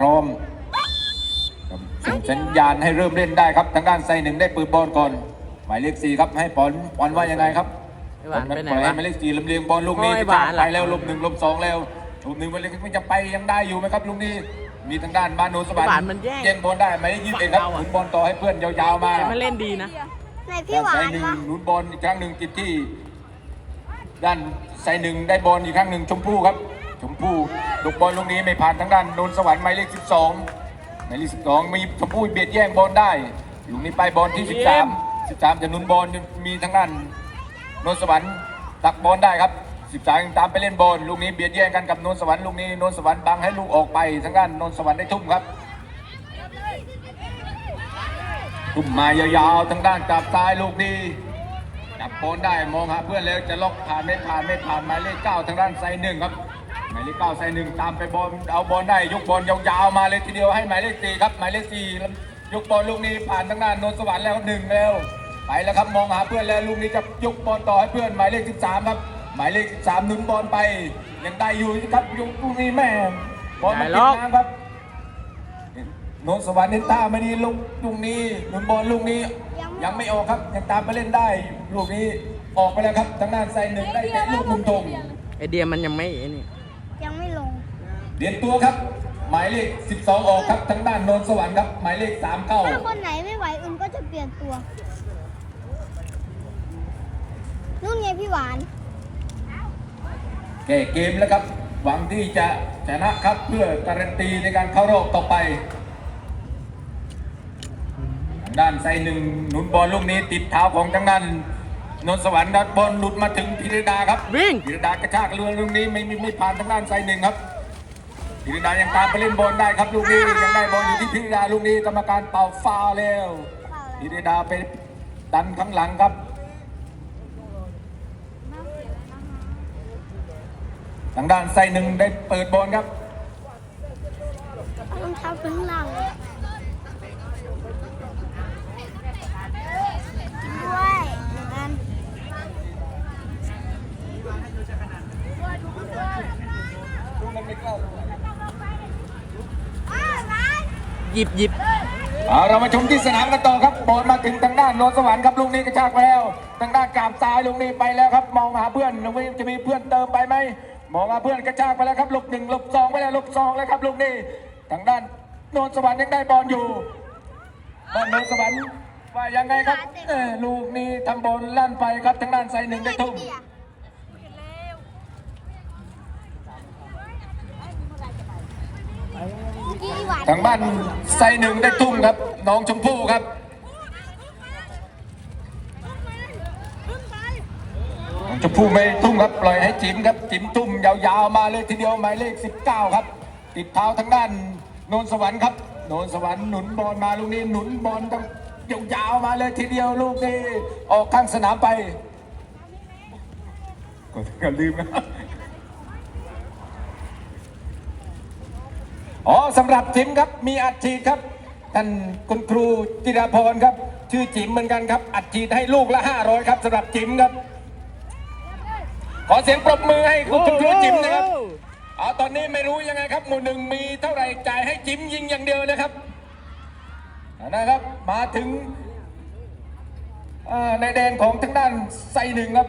พร้อมครับส่งสัญญาณให้เริ่มเล่นได้ครับ ทางด้านไซหนึ่งได้ปืนบอลก่อน หมายเลขสี่ครับให้ปอนปอนว่ายังไงครับไอ้หวานไปไหนปล่อยให้วะหมายเลขสี่ลำเลียงบอลลูกนี้โอ้ยหวานเหรอไปแล้วลบหนึ่งลบสองแล้วลบหนึ่งมันเลยไม่จะไปยังได้อยู่ไหมครับลูกนี้มีทางด้านบ้านโนนสวรรหวานค์มันแย่งแย่งบอลได้ไหมยี่สิบเอ็ดครับหวานเอาอะหมุนบอลต่อให้เพื่อนยาวๆมาแต่มันเล่นดีนะไหนพี่หวาไซนหนึ่งวะหนุนบอลอีกครั้งหนึ่งติดที่ ด้านไซหนึ่งได้บอลอีกครั้งหนึ่งชมพู่ครับ ชมพู่ลูกบอลลูกนี้ไม่ผ่านทางด้านโนนสวรรค์หมายเลข 12หมายเลข 12 มีชมพู่เบียดแย่งบอลได้ลูกนี้ไปบอลที่ 13 13จะหนุนบอลมีทางด้านโนนสวรรค์ตักบอลได้ครับ 13ยังตามไปเล่นบอลลูกนี้เบียดแย่งกันกับโนนสวรรค์ลูกนี้โนนสวรรค์บังให้ลูกออกไปทางด้านโนนสวรรค์ได้ทุ่มครับทุ่มมายาวๆทางด้านจับซ้ายลูกนี้จับบอลได้มองหาเพื่อนแล้วจะล็อกผ่านไม่ผ่านไม่ผ่านหมายเลขเก้าทางด้านไซหนึ่งครับ หมายเลขเก้าไซหนึ่งตามไปบอลเอาบอลได้ยกบอลยาวๆมาเลยทีเดียวให้หมายเลขสี่ครับหมายเลขสี่ยกบอลลูกนี้ผ่านทางด้านโนนสวรรค์แล้วหนึ่งแล้วไปแล้วครับมองหาเพื่อนแล้วลูกนี้จะยกบอลต่อให้เพื่อนหมายเลขสิบสามครับหมายเลขสิบสามหนุนบอลไปยังได้อยู่ครับยกลูกนี้แม่บอลมันติดน้ำครับโนนสวรรค์เน้นตาไม่ดีลูกลูกนี้หนุนบอลลูกนี้ยังไม่ออกครับยังตามไปเล่นได้ลูกนี้ออกไปแล้วครับทางด้านไซหนึ่งได้เตะลูกมุมตรงไอเดียมันยังไม่ไอ้นี่ยังไม่ลง เดียนตัวครับ หมายเลข 12 ออกครับทางด้านโนนสวรรค์ครับ หมายเลข3เข้าถ้าคนไหนไม่ไหวอื่นก็จะเปลี่ยนตัวนู่นไงพี่หวานแก้เกมแล้วครับ หวังที่จะชนะครับเพื่อการันตีในการเข้ารอบต่อไปทางด้านไซหนึ่งหนุนบอลลูกนี้ติดเท้าของทางด้านโนนสวรรค์ดัดบอลหลุดมาถึงพิรดาครับวิ่งพิรดากระชากเรือลูกนี้ไม่ไม่ไม่ผ่านทางด้านไซหนึ่งครับ พิรดายังตามไปเล่นบอลได้ครับลูกนี้ยังได้บอลอยู่ที่พิรดาลูกนี้กรรมการเป่าฟาวล์แล้วพิรดาไปดันข้างหลังครับทางด้านไซหนึ่งได้เปิดบอลครับต้องทับข้างหลังด้วยหนึ่งอัน หยิบหยิบเอาเรามาชมที่สนามกันต่อครับบอลมาถึงทางด้านโนนสวรรค์ครับลูกนี้กระชากไปแล้ว ทางด้านกาบซ้ายลูกนี้ไปแล้วครับ มองหาเพื่อนลูกนี้จะมีเพื่อนเติมไปไหมมองหาเพื่อนกระชากไปแล้วครับลูกหนึ่งลูกสองไปแล้วลูกสองแล้วครับลูกนี้ ทางด้านโนนสวรรค์ยังได้บอลอยู่บอลโนนสวรรค์ว่ายังไงครับเออลูกนี้ทำบอลลั่นไปครับทางด้านไซหนึ่งได้ทุ่ม พี่หวาน ทางบ้านไซหนึ่งได้ทุ่มครับ น้องชมพู่ครับน้องชมพู่ไม่ทุ่มครับปล่อยให้จิ๋มครับจิ๋มทุ่มยาวๆมาเลยทีเดียวหมายเลข 19 ครับ ติดเท้าทางด้านโนนสวรรค์ครับโนนสวรรค์หนุนบอลมาลูกนี้หนุนบอลต้องยาวๆมาเลยทีเดียวลูกนี้ออกข้างสนามไปก็ลืมนะ อ๋อสำหรับจิมครับมีอัดฉีดครับท่านคุณครูจิราพรครับ ชื่อจิมเหมือนกันครับ อัดฉีดให้ลูกละ500ครับสำหรับจิมครับ ขอเสียงปรบมือให้คุณครูจิมนะครับอ๋อตอนนี้ไม่รู้ยังไงครับ หมู่หนึ่งมีเท่าไหร่จ่ายให้จิมยิงอย่างเดียวนะครับนะครับมาถึงในแดนของทางด้านไซหนึ่งครับ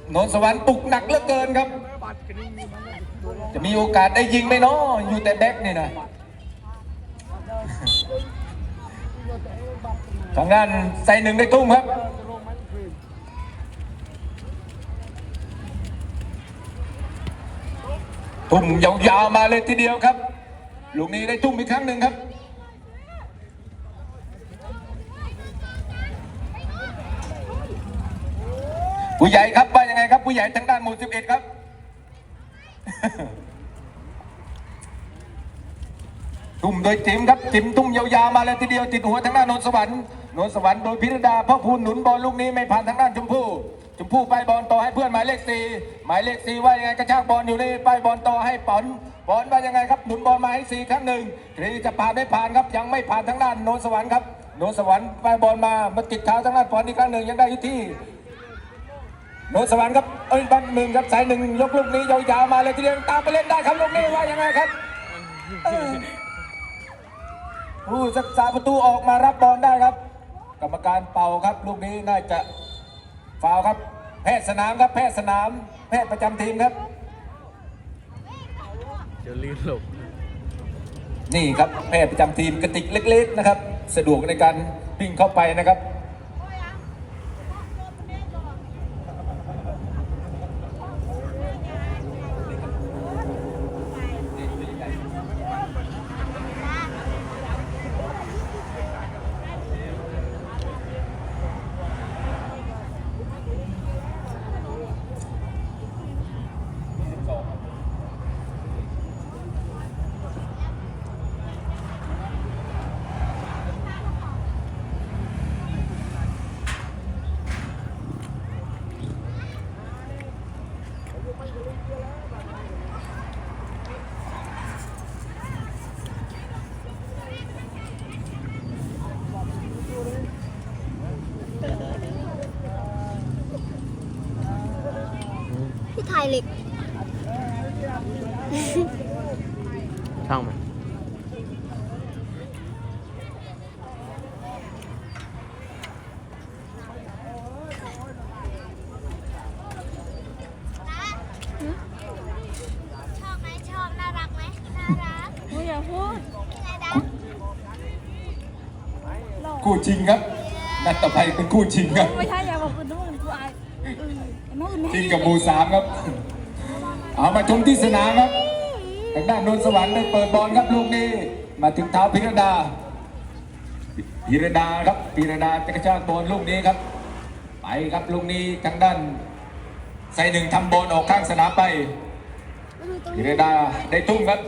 โนนสวรรค์ปลุกหนักเหลือเกินครับ จะมีโอกาสได้ยิงไหมเนาะอยู่แต่แบ็กนี่นะทางด้านใส่หนึ่งได้ทุ่มครับทุ่มยาวๆมาเลยทีเดียวครับ ลูกนี้ได้ทุ่มอีกครั้งหนึ่งครับ ผู้ใหญ่ครับว่ายังไง ครับผู้ใหญ่ทางด้านหมู่ 11 ครับ ทุ่มโดยจิมครับจิมทุ่มยาวๆมาเลยทีเดียวติดหัวทางด้านโนนสวรรค์โนนสวรรค์โดยพิรดาพ่อพูนหนุนบอลลูกนี้ไม่ผ่านทางด้านชมพู่ชมพู่ไปบอลต่อให้เพื่อนหมายเลขสี่หมายเลขสี่ว่ายังไงกระชากบอลอยู่นี่ไปบอลต่อให้ปอนบอลว่ายังไงครับหนุนบอลมาให้สี่ครั้งหนึ่งทีจะผ่านไม่ผ่านครับยังไม่ผ่านทางด้านโนนสวรรค์ครับโนนสวรรค์ไปบอลมามาติดเท้าทางด้านปอนอีกครั้งหนึ่งยังได้อยู่ที่ โนนสวรรค์ครับเอ้ยบันหนึ่งครับสายหนึ่งยกลูกนี้ยาวๆมาเลยทีเดียวตามไปเล่นได้ครับลูกนี้ว่ายังไงครับเออผู้รักษาประตูออกมารับบอลได้ครับ กรรมการเป่าครับ ลูกนี้น่าจะฟาวล์ครับ แพทย์สนามครับแพทย์สนาม แพทย์ประจำทีมครับเดี๋ยวลื่นหลบนี่ครับแพทย์ประจำทีมกระติกเล็ก ๆ นะครับ สะดวกในการวิ่งเข้าไปนะครับ พี่ไทยเหล็ก ช่างมัน ชอบไหมชอบ น่ารักไหมน่ารัก โอ้ยอย่าพูด ไงดา คู่จริงครับนัดต่อไปเป็นคู่จริงครับไม่ใช่อย่าบอกอื่นน้องอื่นกูอายเออไอ้น้องอื่นไม่จริงกับหมูสามครับ เอามาชมที่สนามครับทางด้านนนท์สวรรค์ได้เปิดบอลครับลูกนี้ มาถึงเท้าพิรดาพิรดาครับพิรดาจะกระชากบอลลูกนี้ครับ ไปครับลูกนี้ทางด้านใส่หนึ่งทำบอลออกข้างสนามไปพิรดาได้ทุ่มครับ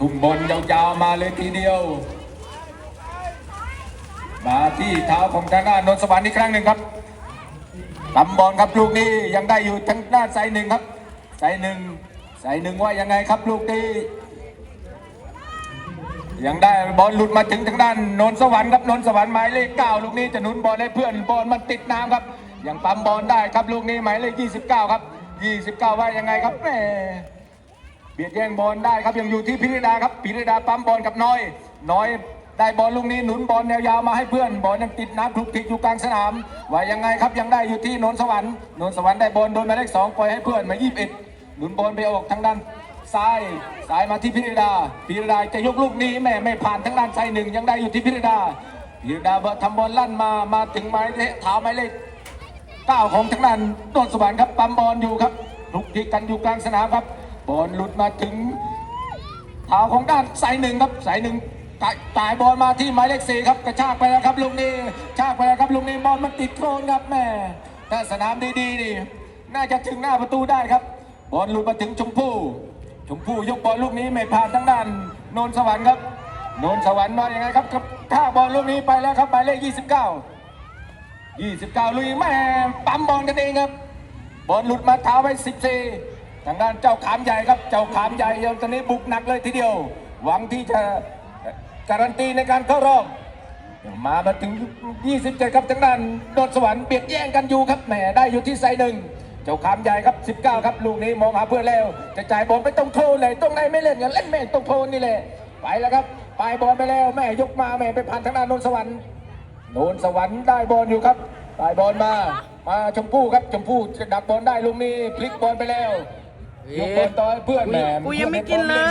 ทุ่มบอลยาวๆมาเลยทีเดียว มาที่เท้าของทางด้านนนสวรรค์อีกครั้งหนึ่งครับตำบอลครับลูกนี้ยังได้อยู่ทางด้านสายหนึ่งครับสายหนึ่งสายหนึ่งว่ายังไงครับลูกนี้ยังได้บอลหลุดมาถึงทางด้านนนสวรรค์ครับนนสวรรค์หมายเลขเก้าลูกนี้จะหนุนบอลให้เพื่อนบอลมันติดน้ำครับยังปั๊มบอลได้ครับลูกนี้หมายเลข29ครับ29ว่ายังไงครับแหมเบียดแย่งบอลได้ครับยังอยู่ที่พิริดาครับพิริดาปั๊มบอลกับน้อย น้อย ได้บอลลูกนี้หนุนบอลแนวยาวมาให้เพื่อน บอลยังติดน้ำคลุกคลิกอยู่กลางสนาม ว่ายังไงครับยังได้อยู่ที่นนสวรรค์นนสวรรค์ได้บอลโดนมาเลขสองปล่อยให้เพื่อนมา21หนุนบอลไปออกทางด้านซ้ายซ้ายมาที่พิริดาพิริดาจะยกลูกนี้แม่ไม่ผ่านทางด้านซ้ายหนึ่งยังได้อยู่ที่พิริดาพิริดาทำบอลลั่นมามาถึงไม้เลเท้าไม้เลขเก้าของทางด้านต้นสวรรค์ครับปั๊มบอลอยู่ครับลุกทิกกันอยู่กลางสนามครับบอลหลุดมาถึงเท้าของด้านสายหนึ่งครับสายหนึ่ง จ่ายจ่ายบอลมาที่หมายเลขสี่ครับกระชากไปแล้วครับลูกนี้ชากไปแล้วครับลูกนี้บอลมันติดโครนครับแม่ถ้าสนามดีๆนี่น่าจะถึงหน้าประตูได้ครับ บอลหลุดมาถึงชมพู่ชมพู่ยกบอลลูกนี้ไม่ผ่านทางด้านโนนสวรรค์ครับโนนสวรรค์มาอย่างไงครับถ้าบอลลูกนี้ไปแล้วครับหมายเลข 29 29 ลุยแม่ปั๊มบอลกันเองครับ บอลหลุดมาเท้าไป14ทางด้านเจ้าขามใหญ่ครับ เจ้าขามใหญ่ยังตอนนี้บุกหนักเลยทีเดียว หวังที่จะ การันตีในการเข้ารอบมามาถึง 27 ครับทางด้านโดนสวรรค์เบียดแย่งกันอยู่ครับแหมได้อยู่ที่ไซหนึ่งเจ้าขามใหญ่ครับ 19 ครับ ลูกนี้มองหาเพื่อนแล้วจะจ่ายบอลไปตรงโทนเลยตรงไหนไม่เล่นกันเล่นแม่ตรงโทนนี่แหละไปแล้วครับไปบอลไปแล้วแม่ยกมาแม่ไปผ่านทางด้านโนนสวรรค์โนนสวรรค์ได้บอลอยู่ครับได้บอลมามาชมพู่ครับชมพู่จะดักบอลได้ลูกนี้พลิกบอลไปแล้ว ยกบอลต่อให้เพื่อนแหมกูยังไม่กินเลย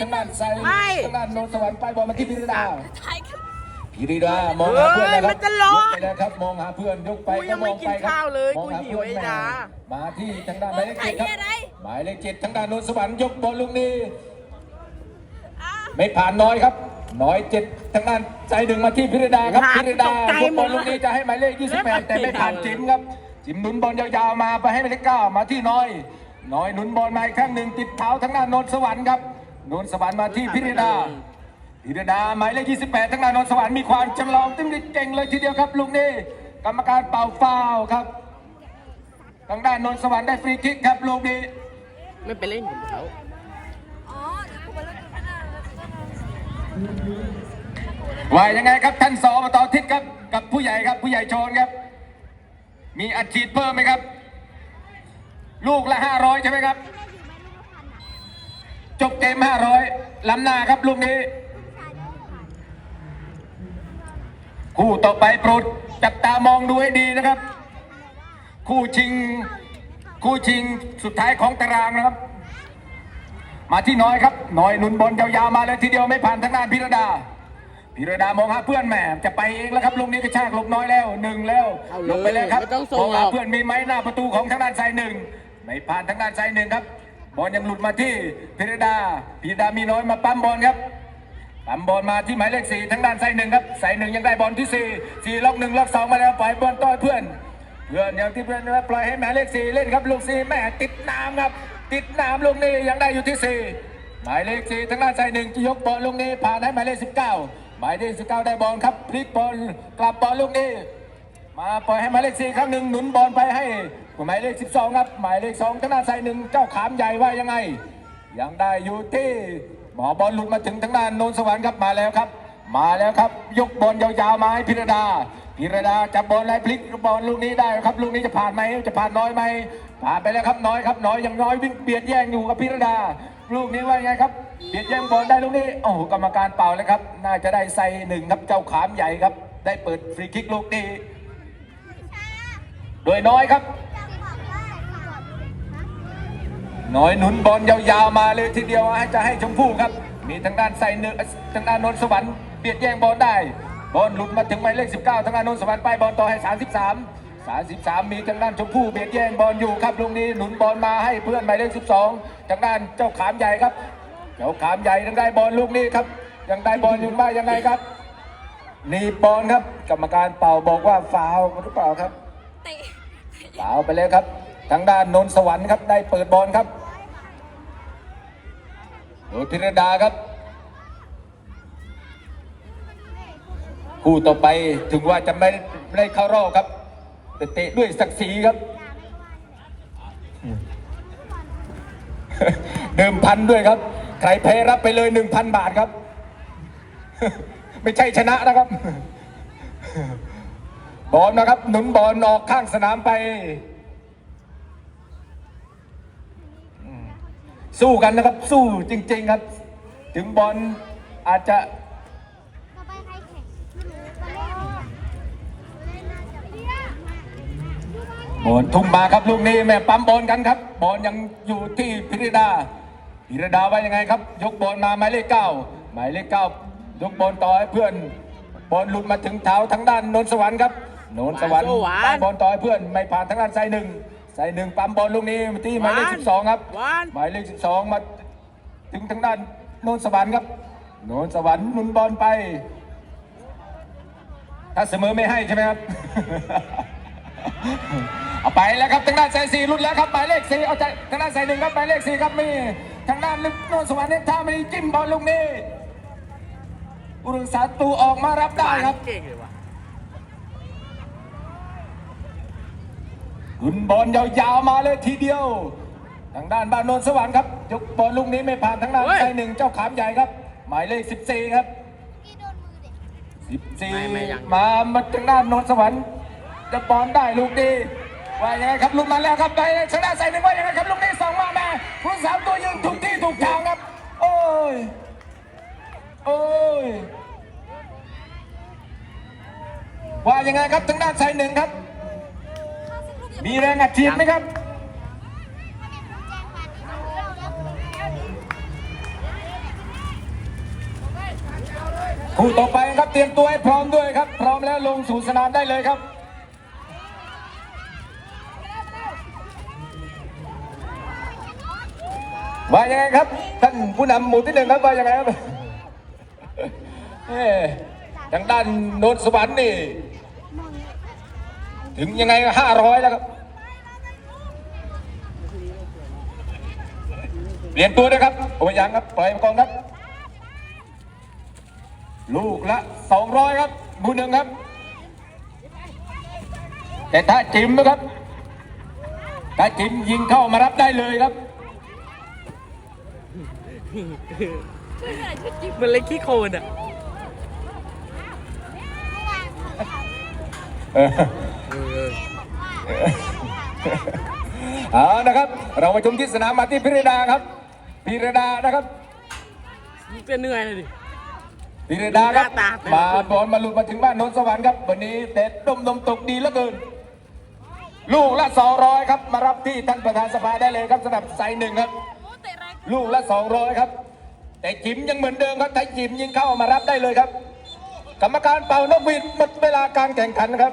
ทางด้านไซไม่ ทางด้านโนนสวรรค์ไปบอลมาที่พิรดาถ่ายขึ้น พิริดามองหาเพื่อนนะครับเฮ้ยมันจะร้อนยกไปแล้วครับมองหาเพื่อนยกไปกูยังไม่มองกินไปครับข้าวเลยมองหากูหิวเพื่อนไอ้ดาแม่มาที่ทางด้านหมายเลขเจ็ดครับถ่ายที่อะไร หมายเลขเจ็ดทางด้านโนนสวรรค์ยกบอลลูกนี้ไม่ผ่านน้อยครับ น้อยเจ็ดทางด้านใจหนึ่งมาที่พิริดาครับหาพิริดาตกใจยกบอลหมดลูกนี้จะให้หมายเลขแล้วมัน28แต่ไม่ผ่านติดอะไร จิมครับจิมหนุนบอลยาวๆมาไปให้หมายเลขเก้ามาที่น้อย น้อยหนุนบอลมาอีกครั้งหนึ่งติดเท้าทางด้านโนนสวรรค์ครับโนนสวรรค์มาที่พิริดาพิรดาหมายเลข28ทั้งนานนท์สวรรค์มีความจำลองติ้มดิเก่งเลยทีเดียวครับลูกนี้กรรมการเป่าฟาวล์ครับทางด้านนนท์สวรรค์ได้ฟรีคิกครับลูกนี้ไม่ไปเล่นกับเขาอ๋อเดี๋ยวกูไปเล่นกันนะว่ายังไงครับท่านสอบตทิศครับกับผู้ใหญ่ครับผู้ใหญ่โชนครับ มีอัดฉีดเพิ่มไหมครับ ลูกละห้าร้อยใช่ไหมครับ จบเกมห้าร้อยล้ำหน้าครับลูกนี้ คู่ต่อไปโปรดจับตามองดูให้ดีนะครับ คู่ชิง คู่ชิงสุดท้ายของตารางนะครับ มาที่น้อยครับ น้อยหนุนบอลยาวๆมาเลยทีเดียวไม่ผ่านทางด้านพิรดาพิรดามองหาเพื่อนแหมจะไปเองแล้วครับลูกนี้กระชากหลบน้อยแล้วหนึ่งแล้วเอาเลยลงไปแล้วครับไม่ต้องส่มองงหรหาอกเพื่อนมีไหมหน้าประตูของทางด้านไซหนึ่ง ไม่ผ่านทางด้านไซหนึ่งครับบอลยังหลุดมาที่พิรดาพิรดามีน้อยมาปั๊มบอลครับปั๊มบอลมาที่หมายเลขสี่ทางด้านไซหนึ่งครับไซหนึ่งยังได้บอลที่สี่สี่ล็อกหนึ่งล็อกสองมาแล้วปล่อยบอลต่อให้เพื่อน เพื่อนอย่างที่เพื่อนปล่อยให้หมายเลขสี่เล่นครับลูกสี่แม่ติดน้ำครับ ติดน้ำลูกนี้ยังได้อยู่ที่สี่หมายเลขสี่ทางด้านไซหนึ่งจะยกบอลลูกนี้ผ่านให้หมายเลขสิบเก้าหมายเลขสิบเก้าได้บอลครับพลิกบอลกลับบอลลูกนี้ มาปล่อยให้หมายเลขสี่ครั้งหนึ่งหนุนบอลไปให้ หมายเลขสิบสองครับ หมายเลขสองทางด้านไซหนึ่งเจ้าขามใหญ่ว่ายังไง ยังได้อยู่ที่หมอบอลหลุดมาถึงทางด้านโนนสวรรค์ครับมาแล้วครับ มาแล้วครับ ยกบอลยาวๆมาให้พิรดาพิรดาจับบอลและพลิกบอลลูกนี้ได้ครับลูกนี้จะผ่านไหมจะผ่านน้อยไหมผ่านไปแล้วครับน้อยครับน้อยยังน้อยวิ่งเบียดแย่งอยู่กับพิรดา ลูกนี้ว่ายังไงครับเบียดแย่งบอลได้ลูกนี้โอ้โหกรรมการเป่าเลยครับ น่าจะได้ใส่หนึ่งครับเจ้าขามใหญ่ครับ ได้เปิดฟรีคิกลูกนี้โดยน้อยครับ น้อยหนุนบอลยาวๆมาเลยทีเดียวให้จะให้ชมพู่ครับ มีทางด้านใส่เนื้อทางด้านนนท์สวรรค์เบียดแย่งบอลได้ บอลหลุดมาถึงหมายเลข 19 ทางด้านนนท์สวรรค์ไปบอลต่อให้ 33 33 มีทางด้านชมพู่เบียดแย่งบอลอยู่ครับลูกนี้หนุนบอลมาให้เพื่อนหมายเลข 12 ทางด้านเจ้าขามใหญ่ครับ เจ้าขามใหญ่ยังได้บอลลูกนี้ครับยังได้บอลอยู่บ้างยังไงครับนี่บอลครับกรรมการเป่าบอกว่าฟาวล์หรือเปล่าครับเตะเปล่าไปเลยครับ ทางด้านนนท์สวรรค์ครับได้เปิดบอลครับโดยพิรดาครับ คู่ต่อไปถึงว่าจะไม่ไม่ได้เข้ารอบครับแต่เตะด้วยศักดิ์ศรีครับ เดิมพันด้วยครับ ใครแพ้รับไปเลยหนึ่งพันบาทครับ ไม่ใช่ชนะนะครับ บอลนะครับ หนุนบอลออกข้างสนามไปอืม สู้กันนะครับ สู้จริง ๆครับ ถึงบอลอาจจะต่อไปใครแข่งไม่รู้ตอนแรกเล่นน่าจะเพี้ยบอลทุ่มมาครับลูกนี้แม่ปั๊มบอลกันครับบอลยังอยู่ที่พิรดาพิรดาว่ายังไงครับ ยกบอลมาหมายเลขเก้าหมายเลขเก้ายกบอลต่อให้เพื่อนบอลหลุดมาถึงเท้าทางด้านนนท์สวรรค์ครับนนท์สวรรค์หวานปั๊มบอลต่อให้เพื่อนไม่ผ่านทางด้านไซหนึ่ง ไซหนึ่งปั๊มบอลลูกนี้มาที่หมายเลขหวานสิบสองครับ หวานหมายเลขสิบสองมาถึงทางด้านโนนสวรรค์ครับ โนนสวรรค์หนุนบอลไป ถ้าเสมอไม่ให้ใช่ไหมครับ เอาไปแล้วครับทางด้านสายสี่รุดแล้วครับหมายเลขสี่เอาใจทางด้านสายหนึ่งครับหมายเลขสี่ครับมีทางด้านลึกโนนสวรรค์เนี่ยถ้าไม่ได้จิ้มบอลลูกนี้อุรุษาตูออกมารับได้ครับ เก่งเลยว่ะ หนุนบอลยาวๆมาเลยทีเดียว ทางด้านบ้านโนนสวรรค์ครับยกบอลลูกนี้ไม่ผ่านทางด้านสายหนึ่งเจ้าขามใหญ่ครับ หมายเลขสิบสี่ครับกี่โดนมือเด็กสิบสี่ไม่ไม่ยังมามาทางด้านโนนสวรรค์จะบอลได้ลูกนี้ว่ายังไงครับลูกมาแล้วครับไปชนะใส่หนึ่งว่ายังไงครับลูกนี้สองมาแม่ผู้สามตัวยืนถูกที่ถูกทางครับ โอ้ยโอ้ยว่ายังไงครับทางด้านใส่หนึ่งครับ มีแรงอัดฉีดไหมครับ คู่ต่อไปครับเตรียมตัวให้พร้อมด้วยครับ พร้อมแล้วลงสู่สนามได้เลยครับว่ายังไงครับ ท่านผู้นำหมู่ที่หนึ่งครับว่ายังไงครับเอ้ทางด้านโนนสวรรค์นี่ ถึงยังไงห้าร้อยแล้วครับเปลี่ยนตัวนะครับโอ้ยยังครับปล่อยไปก่อนครับ ลูกละสองร้อยครับมือหนึ่งครับ แต่ถ้าจิมนะครับ ถ้าจิมยิงเข้ามารับได้เลยครับมันเล็กขี้โคลนอะ เออเออบอกว่าเอานะครับ เรามาชมที่สนามมาที่พิรดาครับพิรดานะครับมึงเป็นเหนื่อยเลยดิพิรดาครับหน้าตาเป็นมาบอลมาหลุดมาถึงบ้านโนนสวรรค์ครับวันนี้เตะดมดมตกดีเหลือเกินลูกละ200ครับมารับที่ท่านประธานสภาได้เลยครับสำหรับไซส์หนึ่งครับโอ้เตะแรงลูกละ200ครับ แต่จิมยังเหมือนเดิมครับไทยจิมยิงเข้ามารับได้เลยครับ กรรมการเป่านกหวีดหมดเวลาการแข่งขันครับ